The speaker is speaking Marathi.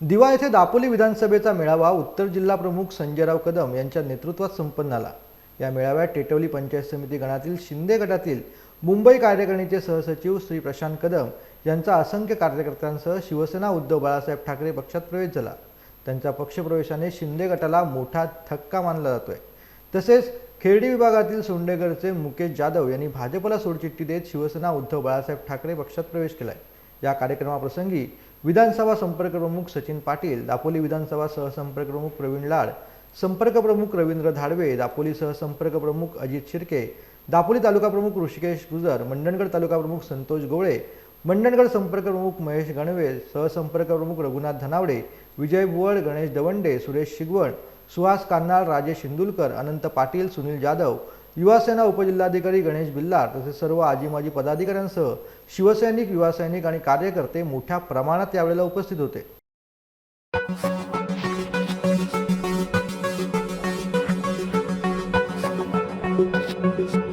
दिवा येथे दापोली विधानसभेचा मेळावा उत्तर जिल्हा प्रमुख संजयराव कदम यांच्या नेतृत्वात संपन्न झाला. या मेळाव्यात टेटवली पंचायत समिती गणातील शिंदे गटातील मुंबई कार्यकारिणीचे सहसचिव श्री प्रशांत कदम यांचा असंख्य कार्यकर्त्यांसह शिवसेना उद्धव बाळासाहेब ठाकरे पक्षात प्रवेश झाला. त्यांच्या पक्षप्रवेशाने शिंदे गटाला मोठा थक्का मानला जातोय. तसेच खेर्डी विभागातील सोंडेगरचे मुकेश जाधव यांनी भाजपला सोडचिठ्ठी देत शिवसेना उद्धव बाळासाहेब ठाकरे पक्षात प्रवेश केलाय. या कार्यक्रमाप्रसंगी विधानसभा संपर्क प्रमुख सचिन पाटील दापोली विधानसभा सहसंपर्क प्रमुख प्रवीण लाड संपर्क प्रमुख रवींद्र धाडवे दापोली सहसंपर्क प्रमुख अजित शिर्के दापोली तालुका प्रमुख ऋषिकेश गुजर मंडणगड तालुका प्रमुख संतोष गोळे मंडणगड संपर्क प्रमुख महेश गणवे सहसंपर्क प्रमुख रघुनाथ धनावडे विजय बुवड गणेश दवंडे सुरेश शिगवण सुहास कान्नाळ राजेश शिंदुलकर अनंत पाटील सुनील जाधव युवासेना उपजिल्हाधिकारी गणेश बिल्लार तसेच सर्व आजी माजी पदाधिकाऱ्यांसह शिवसैनिक युवासैनिक आणि कार्यकर्ते मोठ्या प्रमाणात यावेळेला उपस्थित होते. Thank